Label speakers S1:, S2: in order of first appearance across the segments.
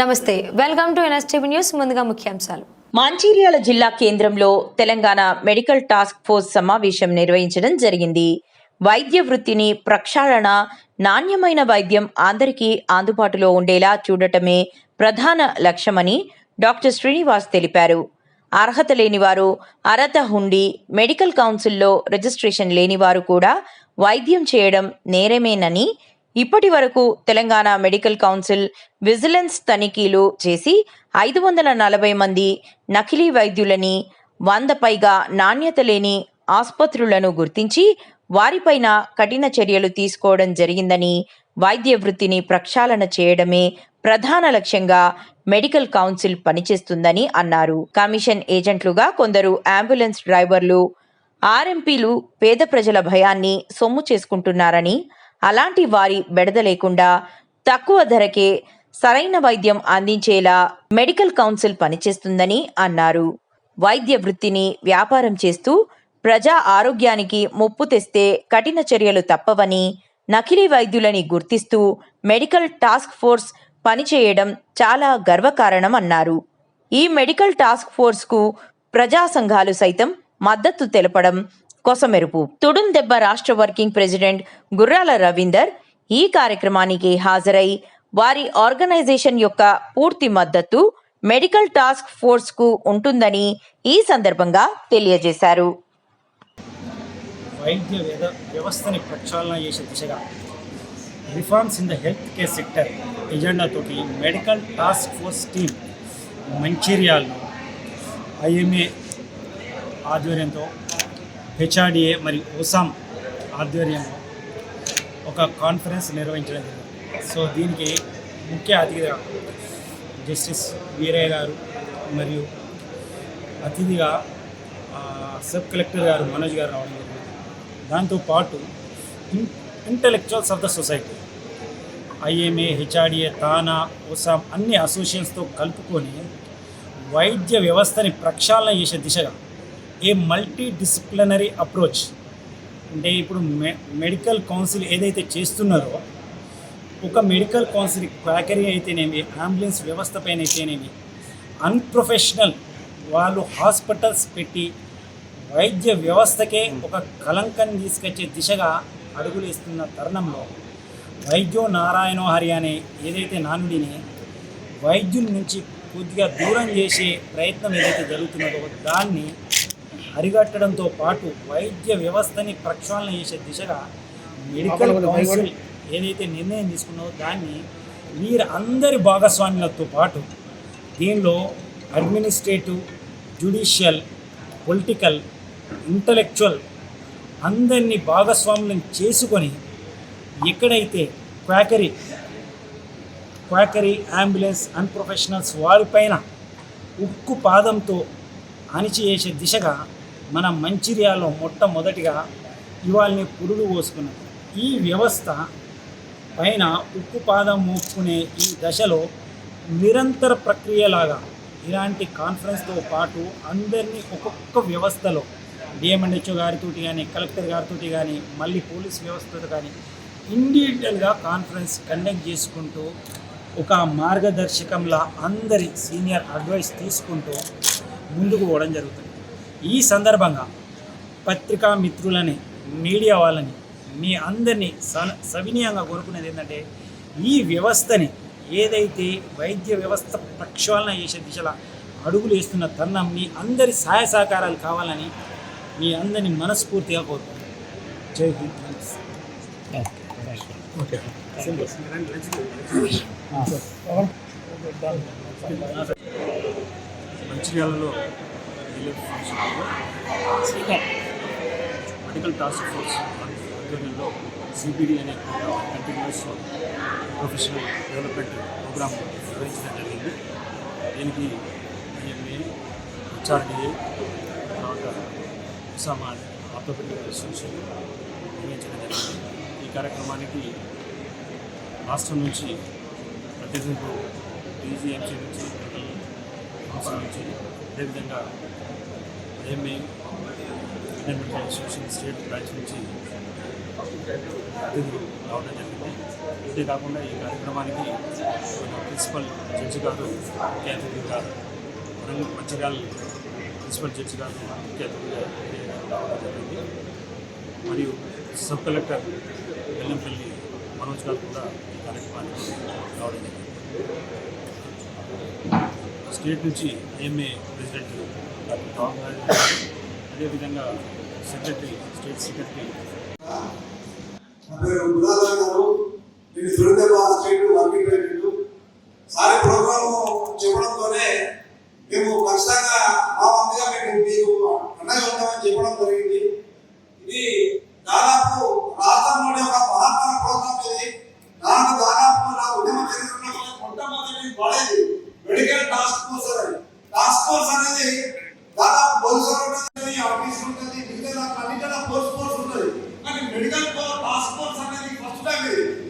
S1: నమస్తే welcome to NSTV news. ముందుగా ముఖ్యాంశాలు.
S2: మంచిర్యాల జిల్లా కేంద్రంలో తెలంగాణ మెడికల్ టాస్క్ ఫోర్స్ సమావేశం నిర్వహించడం జరిగింది. వైద్య వృత్తిని ప్రక్షాళన నాణ్యమైన వైద్యం అందరికీ అందుబాటులో ఉండేలా చూడటమే ప్రధాన లక్ష్యమని డాక్టర్ శ్రీనివాస్ తెలిపారు. అర్హత లేనివారు అర్హత ఉండి మెడికల్ కౌన్సిల్లో రిజిస్ట్రేషన్ లేనివారు కూడా వైద్యం చేయడం నేరమేనని ఇప్పటి వరకు తెలంగాణ మెడికల్ కౌన్సిల్ విజిలెన్స్ తనిఖీలు చేసి ఐదు వందల నలభై మంది నకిలీ వైద్యులని వంద పైగా నాణ్యత లేని ఆసుపత్రులను గుర్తించి వారిపైన కఠిన చర్యలు తీసుకోవడం జరిగిందని వైద్య వృత్తిని ప్రక్షాళన చేయడమే ప్రధాన లక్ష్యంగా మెడికల్ కౌన్సిల్ పనిచేస్తుందని అన్నారు. కమిషన్ ఏజెంట్లుగా కొందరు అంబులెన్స్ డ్రైవర్లు ఆర్ఎంపీలు పేద ప్రజల భయాన్ని సొమ్ము చేసుకుంటున్నారని అలాంటి వారి బెడద లేకుండా తక్కువ ధరకే సరైన వైద్యం అందించేలా మెడికల్ కౌన్సిల్ పనిచేస్తుందని అన్నారు. వైద్య వృత్తిని వ్యాపారం చేస్తూ ప్రజా ఆరోగ్యానికి ముప్పు తెస్తే కఠిన చర్యలు తప్పవని నకిలీ వైద్యులని గుర్తిస్తూ మెడికల్ టాస్క్ ఫోర్స్ పనిచేయడం చాలా గర్వకారణం అన్నారు. ఈ మెడికల్ టాస్క్ ఫోర్స్కు ప్రజా సంఘాలు సైతం మద్దతు తెలపడం కొసమెరుపు. తుడుం దెబ్బ రాష్ట్ర వర్కింగ్ ప్రెసిడెంట్ గుర్రాల రవీందర్ ఈ కార్యక్రమానికి హాజరై వారి ఆర్గనైజేషన్ యొక్క పూర్తి మద్దతు మెడికల్ టాస్క్ ఫోర్స్కు ఉంటుందని ఈ సందర్భంగా తెలియజేశారు.
S3: వైద్య వ్యవస్థని ప్రక్షాళన చేసే దిశగా reforms in the health care sector ఎజెండాతోటి medical task force team మంచిర్యాల్లో ఐఎంఏ ఆధ్వర్యంతో హెచ్ఆర్డిఏ మరియు ఓసామ్ ఆధ్వర్యంలో ఒక కాన్ఫరెన్స్ నిర్వహించడం జరిగింది. సో దీనికి ముఖ్య అతిథిగా జస్టిస్ వీరయ్య గారు మరియు అతిథిగా సబ్ కలెక్టర్ గారు మనోజ్ గారు రావడం జరిగింది. దాంతోపాటు intellectuals of the society IMA HRDA TANA ఓసామ్ అన్ని అసోసియేషన్స్తో కలుపుకొని వైద్య వ్యవస్థని ప్రక్షాళన చేసే దిశగా ఏ మల్టీ డిసిప్లినరీ అప్రోచ్ అంటే ఇప్పుడు మె మెడికల్ కౌన్సిల్ ఏదైతే చేస్తున్నారో ఒక మెడికల్ కౌన్సిల్ క్వాకరీ అయితేనేమి అంబులెన్స్ వ్యవస్థ పైన అయితేనేమి అన్ప్రొఫెషనల్ వాళ్ళు హాస్పిటల్స్ పెట్టి వైద్య వ్యవస్థకే ఒక కలంకం తీసుకొచ్చే దిశగా అడుగులు ఇస్తున్న తరుణంలో వైద్యో నారాయణో హరి అనే ఏదైతే నానుడిని వైద్యుల నుంచి కొద్దిగా దూరం చేసే ప్రయత్నం ఏదైతే జరుగుతున్నదో దాన్ని అరిగట్టడంతో పాటు వైద్య వ్యవస్థని ప్రక్షాళన చేసే దిశగా మెడికల్ కౌన్సిల్ ఏదైతే నిర్ణయం తీసుకున్నదో దాన్ని వీరందరి భాగస్వామ్యాలతో పాటు దీనిలో అడ్మినిస్ట్రేటివ్ జ్యుడిషియల్ పొలిటికల్ ఇంటలెక్చువల్ అందరినీ భాగస్వాములను చేసుకొని ఎక్కడైతే క్వాకరీ క్వాకరీ అంబులెన్స్ అన్ప్రొఫెషనల్స్ వారిపైన ఉక్కు పాదంతో అణిచివేసే దిశగా మన మంచిర్యాలో మొట్టమొదటిగా ఇవాళని పురుడు పోసుకున్నాం. ఈ వ్యవస్థ పైన ఉక్కు పాదం మోపుకునే ఈ దశలో నిరంతర ప్రక్రియలాగా ఇలాంటి కాన్ఫరెన్స్తో పాటు అందరినీ ఒక్కొక్క వ్యవస్థలో డిఎంఎన్హెచ్ఓ గారితో కానీ కలెక్టర్ గారితో కానీ మళ్ళీ పోలీస్ వ్యవస్థతో కానీ ఇండివిజువల్గా కాన్ఫరెన్స్ కండక్ట్ చేసుకుంటూ ఒక మార్గదర్శకంలా అందరి సీనియర్ అడ్వైస్ తీసుకుంటూ ముందుకు పోవడం జరుగుతుంది. ఈ సందర్భంగా పత్రికా మిత్రులని మీడియా వాళ్ళని మీ అందరినీ స సవినీయంగా కోరుకునేది ఏంటంటే ఈ వ్యవస్థని ఏదైతే వైద్య వ్యవస్థ ప్రక్షాళన చేసే దిశలో అడుగులు వేస్తున్న తరుణం మీ అందరి సహాయ సహకారాలు కావాలని మీ అందరినీ మనస్ఫూర్తిగా కోరుకుంటున్నాను. జై హింద్
S4: మంచిర్యాలలో రిలీఫ్ ఫంక్షన్లో మెడికల్ టాస్క్ ఫోర్స్ ఆధ్వర్యంలో సిబిడి అనే కంటిన్యూస్ ప్రొఫెషనల్ డెవలప్మెంట్ ప్రోగ్రామ్ నిర్వహించడం జరిగింది. దీనికి ఐఎంఏ హెచ్ఆర్డిఏ తర్వాత ఉసామా ఆర్థోపెడిక్ అసోసియేషన్ నిర్వహించడం జరిగింది. ఈ కార్యక్రమానికి రాష్ట్రం నుంచి ప్రతినిధులు డీజీఎంసీ నుంచి అవసరం నుంచి అదేవిధంగా IMA Indian medical association state branch నుంచి రావడం జరిగింది. ఇదే కాకుండా ఈ కార్యక్రమానికి ప్రిన్సిపల్ జడ్జి గారు ముఖ్య అతిథిగా వరంగల్ మంచిర్యాల ప్రిన్సిపల్ జడ్జి గారు ముఖ్య అతిథిగా రావడం జరిగింది. మరియు సబ్ కలెక్టర్ వెల్లంపల్లి మనోజ్ గారు కూడా ఈ కార్యక్రమానికి రావడం జరిగింది. స్టేట్ నుంచి ఏఎంఏ ప్రెసిడెంట్ డాక్టర్ రామ్ అదేవిధంగా secretary state secretary.
S5: Medical task force అనేది ఫస్ట్ టైం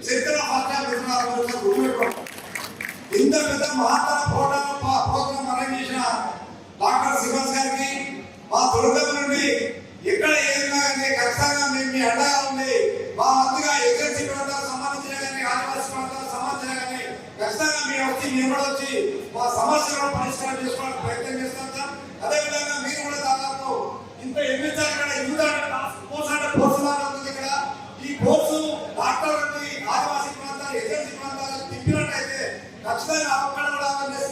S5: చరిత్ర ఫస్ట్ టైం గుర్తుపెట్టుకోండి ఇంత పెద్ద మహాత్మ ప్రోగ్రామ్ ప్రోగ్రామ్ అరేంజ్ చేసిన డాక్టర్ శివాస్ గారికి మా దుర్గం నుండి ఎక్కడ ఏదైనా కానీ ఖచ్చితంగా మేము మీ అండగా ఉండి మా వంతుగా ఎస్ఎస్సీ ప్రాంతాలకు సంబంధించిన కానీ ఆదివాసీ ప్రాంతాలకు సంబంధించిన కానీ ఖచ్చితంగా మీరు వచ్చి మేము కూడా వచ్చి మా సమస్యలను పరిష్కారం చేసుకోవడానికి ప్రయత్నం చేస్తాం సార్. అదేవిధంగా మీరు కూడా దాదాపు ఇంత ఎనిమిది ఇక్కడ యూత్ అంటే కోర్స్ ఖచ్చితంగా అక్కడ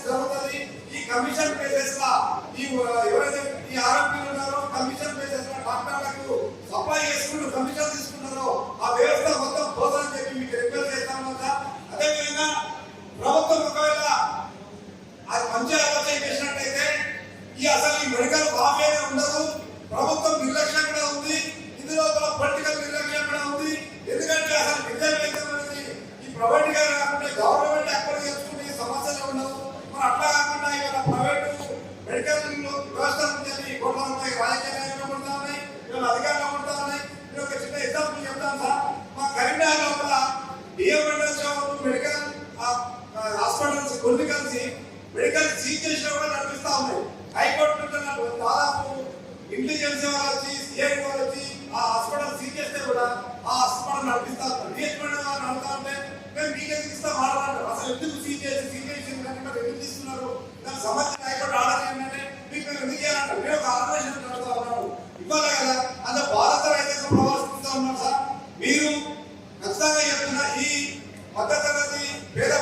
S5: జరుగుతుంది. ఈ కమిషన్ బేసిస్ లా ఈ ఎవరైతే ఈ ఆరోపీలు ఉన్నారో కమిషన్ బేసిస్ లా డాక్టర్లకు సప్లై చేసుకుంటూ కమిషన్ తీసుకుంటూ ఆ హాస్పిటల్ నడిపిస్తా మేనేజ్మెంట్ గారు నడుతా ఉంటే మేము మీకే ఇస్తాం ఆడాలి అసలు ఎందుకు సీనియర్ సీనియర్ ఎందుకు తీస్తున్నారు దాని సమస్య నాయకుడు ఆడాలి ఏంటంటే మీకు మేము ఎందుకు చేయాలంటే మేము ఒక ఆపరేషన్ నడుతా ఉన్నాము. ఇవ్వాలి కదా అంత భారత రైతాంగం ప్రవర్తిస్తా ఉన్నారు సార్. మీరు ఖచ్చితంగా చెప్తున్న ఈ మధ్యతరగతి పేద